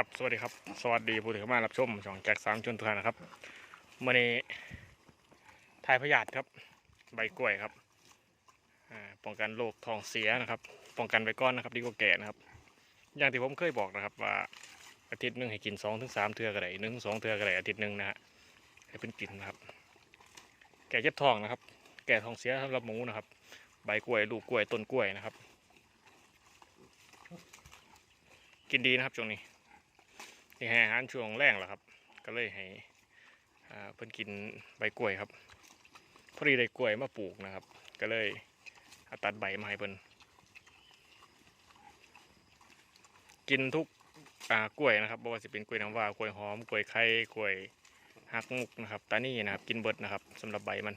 ครับ สวัสดีครับ สวัสดีผู้ที่เข้ามารับชมช่องแจ็คสามชนทุกท่านนะครับมื่อนี้ทายพยาธิครับ ใบกล้วยครับป้องกันโรคท้องเสียนะครับ ป้องกันไว้ก่อนนะครับ ดีกว่าแก่นะครับ อย่างที่ผมเคยบอกนะครับ ว่าอาทิตย์หนึ่งให้กินสองถึงสามเทื่อก็ได้หนึ่งถึงสองเทื่อก็ได้อาทิตย์หนึ่งนะฮะให้เป็นกินนะครับ แก่เจ็บท้องนะครับ แก่ท้องเสียสำหรับหมูนะครับ ใบกล้วยลูกกล้วยต้นกล้วยนะครับ กินดีนะครับช่วงนี้ ที่ให้อาหารช่วงแรงแหละครับ ก็เลยให้เพิ่นกินใบกล้วยครับพอดีได้กล้วยมาปลูกนะครับ ก็เลยตัดใบมาให้เพิ่นกินทุกกล้วยนะครับบ่ว่าจะเป็นกล้วยน้ำว้ากล้วยหอมกล้วยไข่กล้วยหักมุกนะครับตานี่นะครับ กินเบิดนะครับสำหรับใบมัน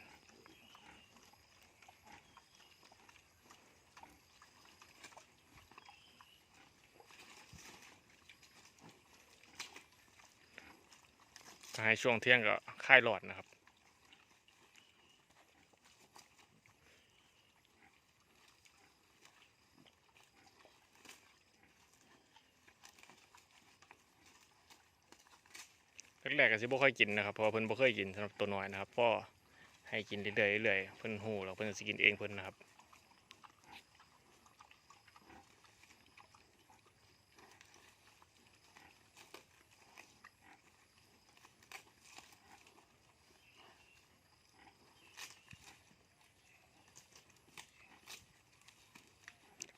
ให้ช่วงเที่ยงก็ค่ายหลอดนะครับ แรกๆก็สิบ่ค่อยกินนะครับเพราะเพิ่นบ่เคยกินสำหรับตัวน้อยนะครับพ่อให้กินเรื่อยๆเรื่อยๆเพิ่นหูแล้วเพิ่นสิกินเองเพิ่นนะครับ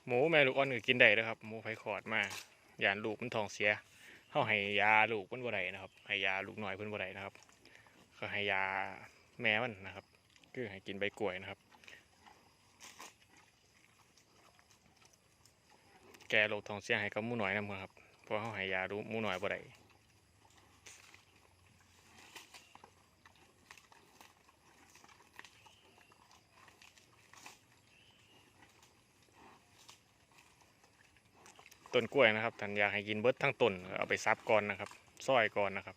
หมูแม่ลูกอ่อนก็กินได้นะครับ หมูไผขอดมาย่านลูกมันทองเสียเขาให้ยาลูกเพิ่นบ่ได้นะครับให้ยาลูกน้อยเพิ่นบ่ได้นะครับก็ให้ยาแม่มันนะครับ คือให้กินใบกล้วยนะครับ แกโรคทองเสียให้กับหมูน้อยนะครับเพราะเขาให้ยาลูกหมูน้อยบ่ได้ ต้นกล้วยนะครับท่านอยากให้กินเบิดทั้งต้นเอาไปซับก่อนนะครับซอยก่อนนะครับ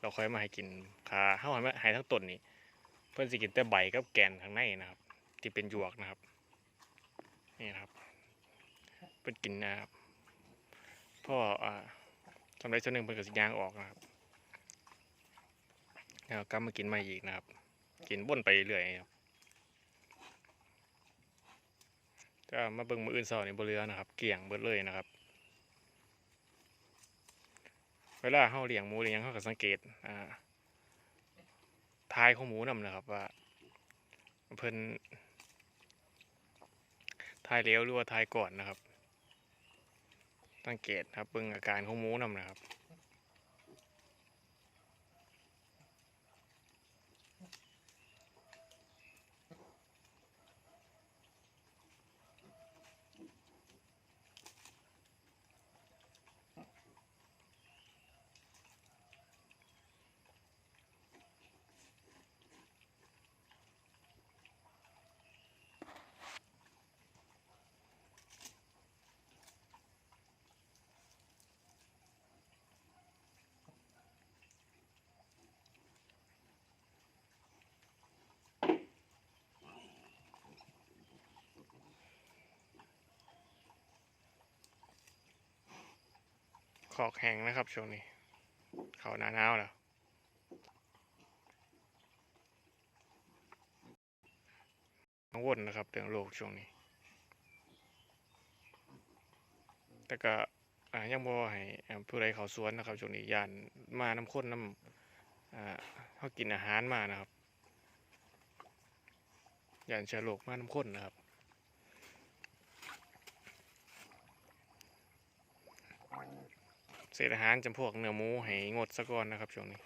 เราค่อยมาให้กินขาเฮาให้มาให้ทั้งต้นนี่เพิ่อนสิกินแต่ใบกับแกนข้างในนะครับ ที่เป็นหยวกนะครับนี่นะครับเพิ่นกินนะครับเพราะว่าอ่าสำหรับส่วนหนึ่งเพิ่นก็สิยางออกนะครับแล้วกลับมากินใหม่อีกนะครับ กินบ่นไปเรื่อยครับจะมาเบิ่งมืออื่นเช้านี่บ่เหลือนะครับ เกลี่ยงเบิดเลยนะครับ เวลาเขาเลี้ยงหมูเลี้ยงหยังเขาก็สังเกตอ่าทายของหมูนำนะครับว่าเพิ่นทายเลี้ยวหรือว่าทายก่อนนะครับ สังเกตครับเบิ่งอาการของหมูนำนะครับ ขอกแห้งนะครับช่วงนี้ เขาหนาหนาวแล้วกังวลนะครับเรื่องโรคช่วงนี้ แต่ก็ยังบ่ให้ผู้ใดเขาสวนนะครับช่วงนี้ยานมาน้ำข้นน้ำอ่าเขากินอาหารมานะครับยานเชื้อโรคมาน้ำข้นนะครับ เศษอาหารจำพวกเนื้อหมูให้งดซะก่อนนะครับช่วงนี้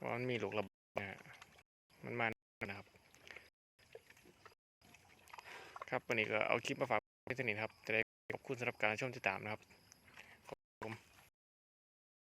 ว่ามันมีลูกระบาดนะฮะมันมานะครับ ครับวันนี้ก็เอาคลิปมาฝากไว้เท่านี้นะครับ จะได้ขอบคุณสำหรับการชมติดตามนะครับ